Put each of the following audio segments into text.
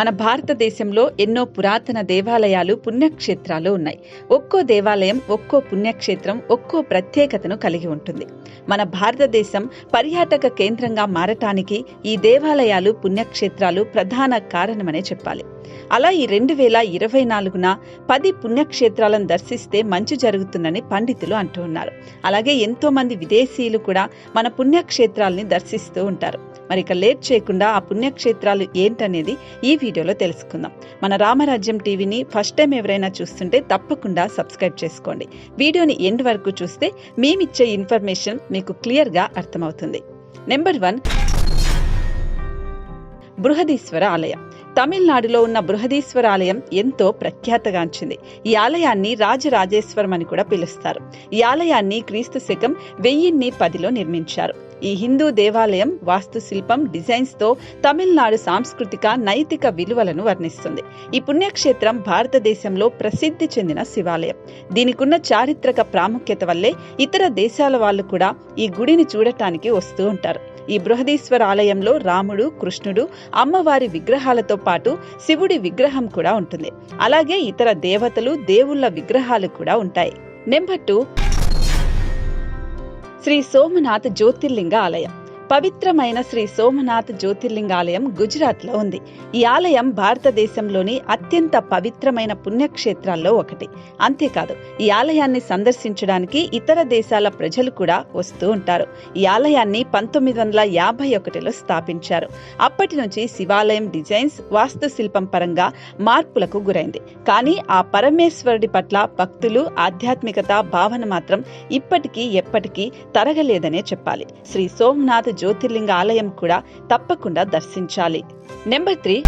మన భారతదేశంలో ఎన్నో పురాతన దేవాలయాలు పుణ్యక్షేత్రాలు ఉన్నాయి. ఒక్కో దేవాలయం ఒక్కో పుణ్యక్షేత్రం ఒక్కో ప్రత్యేకతను కలిగి ఉంటుంది. మన భారతదేశం పర్యాటక కేంద్రంగా మారటానికి ఈ దేవాలయాలు పుణ్యక్షేత్రాలు ప్రధాన కారణమనే చెప్పాలి. అలా ఈ రెండు వేల ఇరవై నాలుగున పది పుణ్యక్షేత్రాలను దర్శిస్తే మంచి జరుగుతుందని పండితులు అంటూ ఉన్నారు. అలాగే ఎంతో మంది విదేశీయులు కూడా మన పుణ్యక్షేత్రాలని దర్శిస్తూ ఉంటారు. మరి ఇక లేట్ చేయకుండా ఆ పుణ్యక్షేత్రాలు ఏంటనేది ఈ వీడియోలో తెలుసుకుందాం. మన రామరాజ్యం టీవీని ఫస్ట్ టైం ఎవరైనా చూస్తుంటే తప్పకుండా సబ్స్క్రైబ్ చేసుకోండి. వీడియోని ఎండ్ వరకు చూస్తే మేమిచ్చే ఇన్ఫర్మేషన్ మీకు క్లియర్గా అర్థమవుతుంది. నెంబర్ వన్ బృహదీశ్వర ఆలయం. తమిళనాడులో ఉన్న బృహదీశ్వర ఆలయం ఎంతో ప్రఖ్యాతగాంచింది. ఈ ఆలయాన్ని రాజరాజేశ్వరం అని కూడా పిలుస్తారు. ఈ ఆలయాన్ని క్రీస్తు శకం వెయ్యిన్ని పదిలో నిర్మించారు. ఈ హిందూ దేవాలయం వాస్తుశిల్పం డిజైన్స్తో తమిళనాడు సాంస్కృతిక నైతిక విలువలను వర్ణిస్తుంది. ఈ పుణ్యక్షేత్రం భారతదేశంలో ప్రసిద్ధి చెందిన శివాలయం. దీనికున్న చారిత్రక ప్రాముఖ్యత వల్లే ఇతర దేశాల వాళ్ళు కూడా ఈ గుడిని చూడటానికి వస్తూ ఉంటారు. ఈ బృహదీశ్వర ఆలయంలో రాముడు కృష్ణుడు అమ్మవారి విగ్రహాలతో పాటు శివుడి విగ్రహం కూడా ఉంటుంది. అలాగే ఇతర దేవతలు దేవుళ్ళ విగ్రహాలు కూడా ఉంటాయి. Number two. శ్రీ సోమనాథ్ జ్యోతిర్లింగ ఆలయం పవిత్రమైన శ్రీ సోమనాథ్ జ్యోతిర్లింగాలయం గుజరాత్లో ఉంది. ఈ ఆలయం భారతదేశంలోని అత్యంత పవిత్రమైన పుణ్యక్షేత్రాల్లో ఒకటి. అంతేకాదు ఈ ఆలయాన్ని సందర్శించడానికి ఇతర దేశాల ప్రజలు కూడా వస్తూ ఉంటారు. ఈ ఆలయాన్ని పంతొమ్మిది వందల యాభై ఒకటిలో స్థాపించారు. అప్పటి నుంచి శివాలయం డిజైన్స్ వాస్తుశిల్పం పరంగా మార్పులకు గురైంది. కానీ ఆ పరమేశ్వరుడి పట్ల భక్తులు ఆధ్యాత్మికత భావన మాత్రం ఇప్పటికీ ఎప్పటికీ తరగలేదనే చెప్పాలి. శ్రీ సోమనాథ్ జ్యోతిర్లింగ ఆలయం కూడా తప్పకుండా దర్శించాలి. Number three.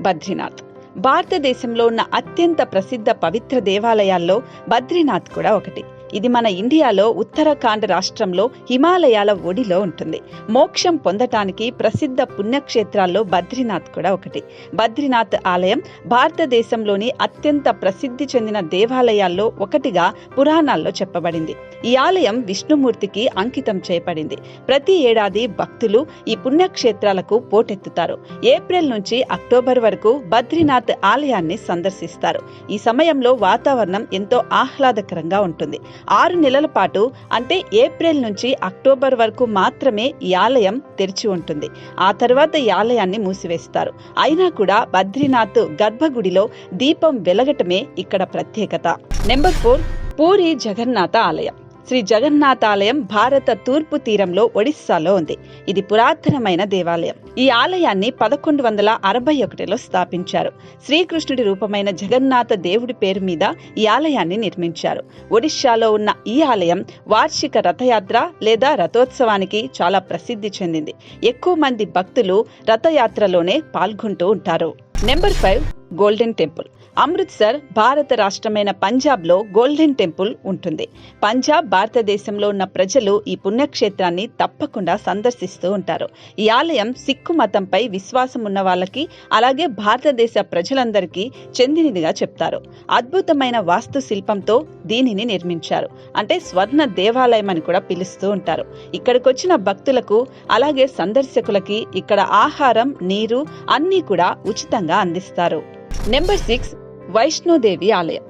బద్రీనాథ్. భారతదేశంలో ఉన్న అత్యంత ప్రసిద్ధ పవిత్ర దేవాలయాల్లో బద్రీనాథ్ కూడా ఒకటి. ఇది మన ఇండియాలో ఉత్తరాఖండ్ రాష్ట్రంలో హిమాలయాల ఒడిలో ఉంటుంది. మోక్షం పొందటానికి ప్రసిద్ధ పుణ్యక్షేత్రాల్లో బద్రీనాథ్ కూడా ఒకటి. బద్రీనాథ్ ఆలయం భారతదేశంలోని అత్యంత ప్రసిద్ధి చెందిన దేవాలయాల్లో ఒకటిగా పురాణాల్లో చెప్పబడింది. ఈ ఆలయం విష్ణుమూర్తికి అంకితం చేయబడింది. ప్రతి ఏడాది భక్తులు ఈ పుణ్యక్షేత్రాలకు పోటెత్తుతారు. ఏప్రిల్ నుంచి అక్టోబర్ వరకు బద్రీనాథ్ ఆలయాన్ని సందర్శిస్తారు. ఈ సమయంలో వాతావరణం ఎంతో ఆహ్లాదకరంగా ఉంటుంది. ఆరు నెలల పాటు అంటే ఏప్రిల్ నుంచి అక్టోబర్ వరకు మాత్రమే ఈ ఆలయం తెరిచి ఉంటుంది. ఆ తర్వాత ఈ ఆలయాన్ని మూసివేస్తారు. అయినా కూడా బద్రీనాథ్ గర్భగుడిలో దీపం వెలగటమే ఇక్కడ ప్రత్యేకత. నెంబర్ ఫోర్ పూరి జగన్నాథ ఆలయం. శ్రీ జగన్నాథ ఆలయం భారత తూర్పు తీరంలో ఒడిస్సాలో ఉంది. ఇది పురాతనమైన దేవాలయం. ఈ ఆలయాన్ని పదకొండు వందల అరవై ఒకటిలో స్థాపించారు. శ్రీకృష్ణుడి రూపమైన జగన్నాథ దేవుడి పేరు మీద ఈ ఆలయాన్ని నిర్మించారు. ఒడిశాలో ఉన్న ఈ ఆలయం వార్షిక రథయాత్ర లేదా రథోత్సవానికి చాలా ప్రసిద్ధి చెందింది. ఎక్కువ మంది భక్తులు రథయాత్రలోనే పాల్గొంటూ ఉంటారు. Number five golden temple. Amritsar భారత రాష్ట్రమైన పంజాబ్లో గోల్డెన్ టెంపుల్ ఉంటుంది. పంజాబ్ భారతదేశంలో ఉన్న ప్రజలు ఈ పుణ్యక్షేత్రాన్ని తప్పకుండా సందర్శిస్తూ ఉంటారు. ఈ ఆలయం సిక్కు మతంపై విశ్వాసం ఉన్న వాళ్ళకి అలాగే భారతదేశ ప్రజలందరికీ చెందినదిగా చెప్తారు. అద్భుతమైన వాస్తు శిల్పంతో దీనిని నిర్మించారు. అంటే స్వర్ణ దేవాలయం అని కూడా పిలుస్తూ ఉంటారు. ఇక్కడికి వచ్చిన భక్తులకు అలాగే సందర్శకులకి ఇక్కడ ఆహారం నీరు అన్నీ కూడా ఉచితంగా అందిస్తారు. నెంబర్ సిక్స్ వైష్ణోదేవి ఆలయం.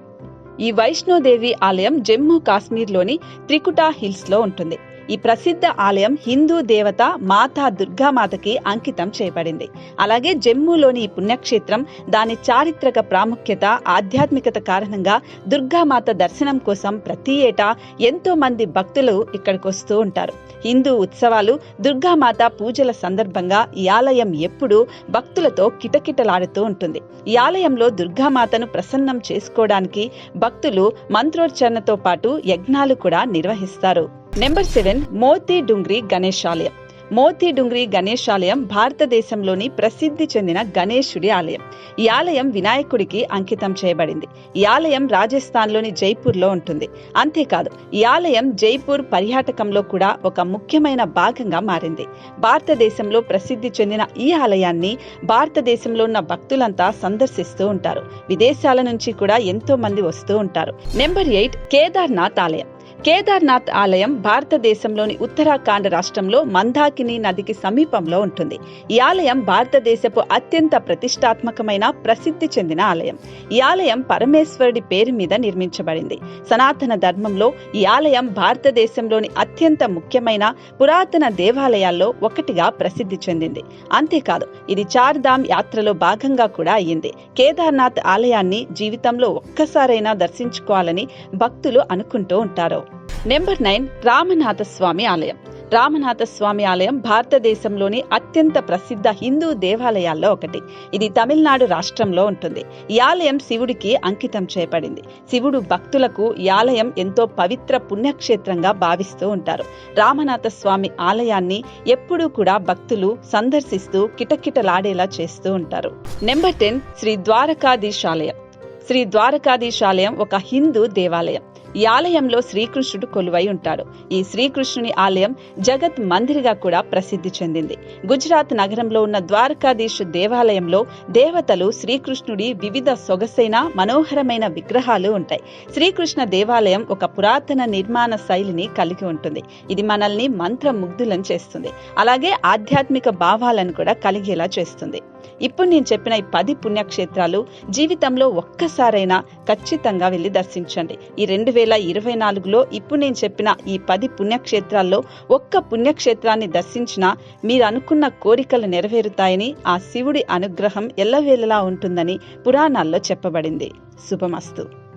ఈ వైష్ణోదేవి ఆలయం జమ్మూ కాశ్మీర్లోని త్రికుటా హిల్స్లో ఉంటుంది. ఈ ప్రసిద్ధ ఆలయం హిందూ దేవత మాతా దుర్గామాతకి అంకితం చేయబడింది. అలాగే జమ్మూలోని ఈ పుణ్యక్షేత్రం దాని చారిత్రక ప్రాముఖ్యత ఆధ్యాత్మికత కారణంగా దుర్గామాత దర్శనం కోసం ప్రతి ఏటా ఎంతో మంది భక్తులు ఇక్కడికి వస్తూ ఉంటారు. హిందూ ఉత్సవాలు దుర్గామాత పూజల సందర్భంగా ఈ ఆలయం ఎప్పుడూ భక్తులతో కిటకిటలాడుతూ ఉంటుంది. ఈ ఆలయంలో దుర్గామాతను ప్రసన్నం చేసుకోవడానికి భక్తులు మంత్రోచ్చరణతో పాటు యజ్ఞాలు కూడా నిర్వహిస్తారు. నెంబర్ సెవెన్ మోతీ డుంగ్రీ ఆలయం మోతీ గణేష్ ఆలయం భారతదేశంలోని ప్రసిద్ధి చెందిన గణేశుడి ఆలయం. ఈ ఆలయం వినాయకుడికి అంకితం చేయబడింది. ఈ ఆలయం రాజస్థాన్లోని జైపూర్లో ఉంటుంది. అంతేకాదు ఈ ఆలయం జైపూర్ పర్యాటకంలో కూడా ఒక ముఖ్యమైన భాగంగా మారింది. భారతదేశంలో ప్రసిద్ధి చెందిన ఈ ఆలయాన్ని భారతదేశంలో ఉన్న భక్తులంతా సందర్శిస్తూ ఉంటారు. విదేశాల నుంచి కూడా ఎంతో మంది వస్తూ ఉంటారు. నెంబర్ ఎయిట్ కేదార్నాథ్ ఆలయం. కేదార్నాథ్ ఆలయం భారతదేశంలోని ఉత్తరాఖండ్ రాష్ట్రంలో మందాకిని నదికి సమీపంలో ఉంటుంది. ఈ ఆలయం భారతదేశపు అత్యంత ప్రతిష్టాత్మకమైన ప్రసిద్ధి చెందిన ఆలయం. ఈ ఆలయం పరమేశ్వరుడి పేరు మీద నిర్మించబడింది. సనాతన ధర్మంలో ఈ ఆలయం భారతదేశంలోని అత్యంత ముఖ్యమైన పురాతన దేవాలయాల్లో ఒకటిగా ప్రసిద్ధి చెందింది. అంతేకాదు ఇది చార్ధామ్ యాత్రలో భాగంగా కూడా అయ్యింది. కేదార్నాథ్ ఆలయాన్ని జీవితంలో ఒక్కసారైనా దర్శించుకోవాలని భక్తులు అనుకుంటూ ఉంటారు. నెంబర్ నైన్ రామనాథ స్వామి ఆలయం. రామనాథ స్వామి ఆలయం భారతదేశంలోని అత్యంత ప్రసిద్ధ హిందూ దేవాలయాల్లో ఒకటి. ఇది తమిళనాడు రాష్ట్రంలో ఉంటుంది. ఈ ఆలయం శివుడికి అంకితం చేయబడింది. శివుడు భక్తులకు ఈ ఆలయం ఎంతో పవిత్ర పుణ్యక్షేత్రంగా భావిస్తూ ఉంటారు. రామనాథ స్వామి ఆలయాన్ని ఎప్పుడూ కూడా భక్తులు సందర్శిస్తూ కిటకిటలాడేలా చేస్తూ ఉంటారు. నెంబర్ టెన్ శ్రీ ద్వారకాధీశాలయం శ్రీ ద్వారకాధీశ్ ఆలయం ఒక హిందూ దేవాలయం. ఈ ఆలయంలో శ్రీకృష్ణుడు కొలువై ఉంటాడు. ఈ శ్రీకృష్ణుని ఆలయం జగత్ మందిర్గా కూడా ప్రసిద్ధి చెందింది. గుజరాత్ నగరంలో ఉన్న ద్వారకాధీశ్ దేవాలయంలో దేవతలు శ్రీకృష్ణుడి వివిధ సొగసైన మనోహరమైన విగ్రహాలు ఉంటాయి. శ్రీకృష్ణ దేవాలయం ఒక పురాతన నిర్మాణ శైలిని కలిగి ఉంటుంది. ఇది మనల్ని మంత్రముగ్ధులను చేస్తుంది. అలాగే ఆధ్యాత్మిక భావాలను కూడా కలిగేలా చేస్తుంది. ఇప్పుడు నేను చెప్పిన ఈ పది పుణ్యక్షేత్రాలు జీవితంలో ఒక్కసారైనా ఖచ్చితంగా వెళ్ళి దర్శించండి. ఈ రెండు వేల ఇరవై నాలుగులో ఇప్పుడు నేను చెప్పిన ఈ పది పుణ్యక్షేత్రాల్లో ఒక్క పుణ్యక్షేత్రాన్ని దర్శించినా మీరు అనుకున్న కోరికలు నెరవేరుతాయని ఆ శివుడి అనుగ్రహం ఎల్లవేళలా ఉంటుందని పురాణాల్లో చెప్పబడింది. శుభమస్తు.